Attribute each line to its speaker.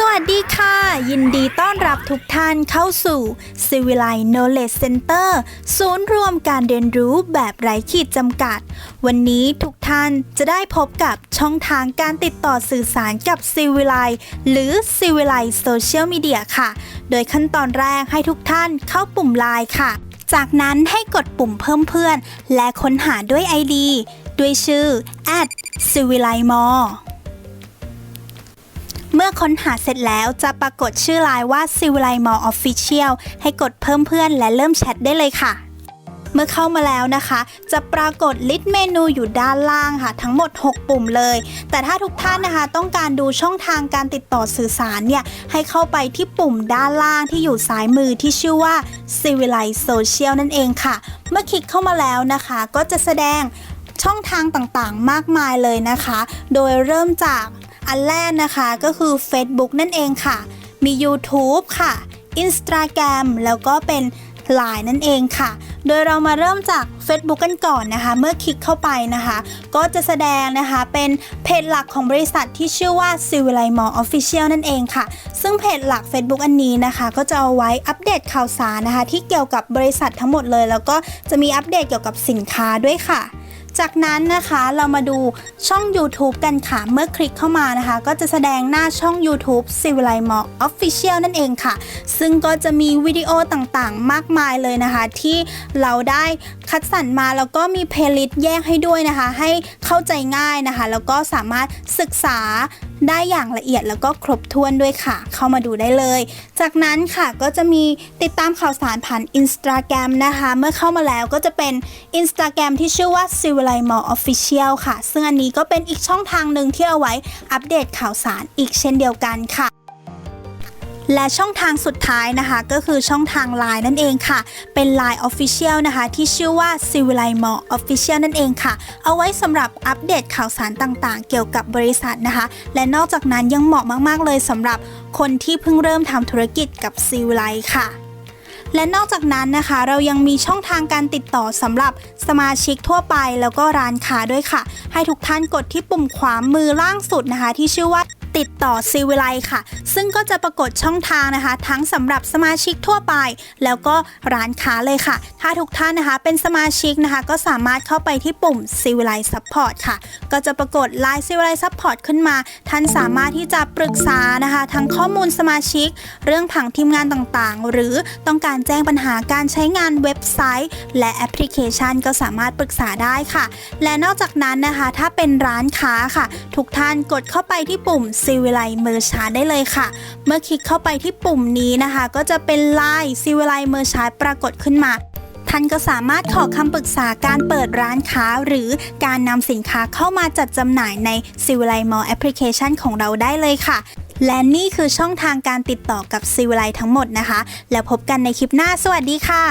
Speaker 1: สวัสดีค่ะ ยินดีต้อนรับทุกท่านเข้าสู่ c i v i l i z e Knowledge Center ศูนย์รวมการเรียนรู้แบบไร้ขีดจำกัด วันนี้ทุกท่านจะได้พบกับช่องทางการติดต่อสื่อสารกับ c i v i l i z e หรือ c i v i l i z e Social Media ค่ะ โดยขั้นตอนแรกให้ทุกท่านเข้าปุ่มไลน์ค่ะ จากนั้นให้กดปุ่มเพิ่มเพื่อน และค้นหาด้วย ID ด้วยชื่อ c i v i l i z e m o r e มื่อค้นหาเสร็จแล้วจะปรากฏชื่อไลน์ว่า c i v i l i m o r Official ให้กดเพิ่มเพื่อนและเริ่มแชทได้เลยค่ะเมื่อเข้ามาแล้วนะคะ จะปรากฏลิสต์เมนูอยู่ด้านล่างค่ะ ทั้งหมด 6 ปุ่มเลย แต่ถ้าทุกท่านนะคะ ต้องการดูช่องทางการติดต่อสื่อสารเนี่ย ให้เข้าไปที่ปุ่มด้านล่างที่อยู่ซ้ายมือที่ชื่อว่า c i v i l i z e Social นั่นเองค่ะ เมื่อคลิกเข้ามาแล้วนะคะ ก็จะแสดงช่องทางต่างๆ มากมายเลยนะคะ โดยเริ่มจาก อันแรกนะคะก็คือ Facebook นั่นเองค่ะ มี YouTube ค่ะ Instagram แล้วก็เป็น Line นั่นเองค่ะ โดยเรามาเริ่มจาก Facebook กันก่อนนะคะ เมื่อคลิกเข้าไปนะคะ ก็จะแสดงนะคะเป็นเพจหลักของบริษัทที่ชื่อว่า c i v i l i z e m o r Official นั่นเองค่ะ ซึ่งเพจหลัก Facebook อันนี้นะคะ ก็จะเอาไว้อัปเดตข่าวสารนะคะ ที่เกี่ยวกับบริษัททั้งหมดเลย แล้วก็จะมีอัปเดตเกี่ยวกับสินค้าด้วยค่ะ จากนั้นนะคะเรามาดูช่อง YouTube กันค่ะ เมื่อคลิกเข้ามานะคะ ก็จะแสดงหน้าช่อง YouTube c i v i l i z e m o r Official นั่นเองค่ะ ซึ่งก็จะมีวิดีโอต่างๆ มากมายเลยนะคะ ที่เราได้คัดสรรมาแล้วก็มีเพลย์ลิสต์แยกให้ด้วยนะคะ ให้เข้าใจง่ายนะคะ แล้วก็สามารถศึกษาได้อย่างละเอียดแล้วก็ครบถ้วนด้วยค่ะ เข้ามาดูได้เลย จากนั้นค่ะก็จะมีติดตามข่าวสารผ่าน i n s t a g r รมนะคะ เมื่อเข้ามาแล้วก็จะเป็น i n s t a g r รมที่ชื่อว่า c i v i l i m o r Official ค่ะ ซึ่งอันนี้ก็เป็นอีกช่องทางหนึ่งที่เอาไว้อัปเดตข่าวสารอีกเช่นเดียวกันค่ะ และช่องทางสุดท้ายนะคะ ก็คือช่องทาง Line นั่นเองค่ะ เป็น Line Official นะคะ ที่ชื่อว่า c i v i l i z e m o r Official นั่นเองค่ะ เอาไว้สำหรับอัปเดตข่าวสารต่างๆ เกี่ยวกับบริษัทนะคะ และนอกจากนั้นยังเหมาะมากๆ เลยสำหรับคนที่เพิ่งเริ่มทำธุรกิจกับ c i v i l i z e ค่ะและนอกจากนั้นนะคะ เรายังมีช่องทางการติดต่อสำหรับสมาชิกทั่วไปแล้วก็ร้านค้าด้วยค่ะ ให้ทุกท่านกดที่ปุ่มขวามือล่างสุดนะคะ ที่ชื่อว่า ติดต่อซีวิไลค่ะ ซึ่งก็จะปรากฏช่องทางนะคะ ทั้งสำหรับสมาชิกทั่วไป แล้วก็ร้านค้าเลยค่ะ ถ้าทุกท่านนะคะเป็นสมาชิกนะคะ ก็สามารถเข้าไปที่ปุ่ม c i v i l i z e Support ค่ะ ก็จะปรากฏ Line c i v i l i z e Support ขึ้นมา ท่านสามารถที่จะปรึกษานะคะ ทั้งข้อมูลสมาชิก เรื่องผังทีมงานต่างๆ หรือต้องการแจ้งปัญหาการใช้งานเว็บไซต์ และแอปพลิเคชันก็สามารถปรึกษาได้ค่ะ และนอกจากนั้นนะคะ ถ้าเป็นร้านค้าค่ะ ทุกท่านกดเข้าไปที่ปุ่ม c i v i l i z e Merchant ได้เลยค่ะ เมื่อคลิกเข้าไปที่ปุ่มนี้นะคะ ก็จะเป็น Line c i v i l i z e Merchant ปรากฏขึ้นมาท่านก็สามารถขอคำปรึกษาการเปิดร้านค้า หรือการนำสินค้าเข้ามาจัดจำหน่ายใน c i v i l i z e Mall Application ของเราได้เลยค่ะ และนี่คือช่องทางการติดต่อกับ c i v i l i z e ทั้งหมดนะคะ แล้วพบกันในคลิปหน้าสวัสดีค่ะ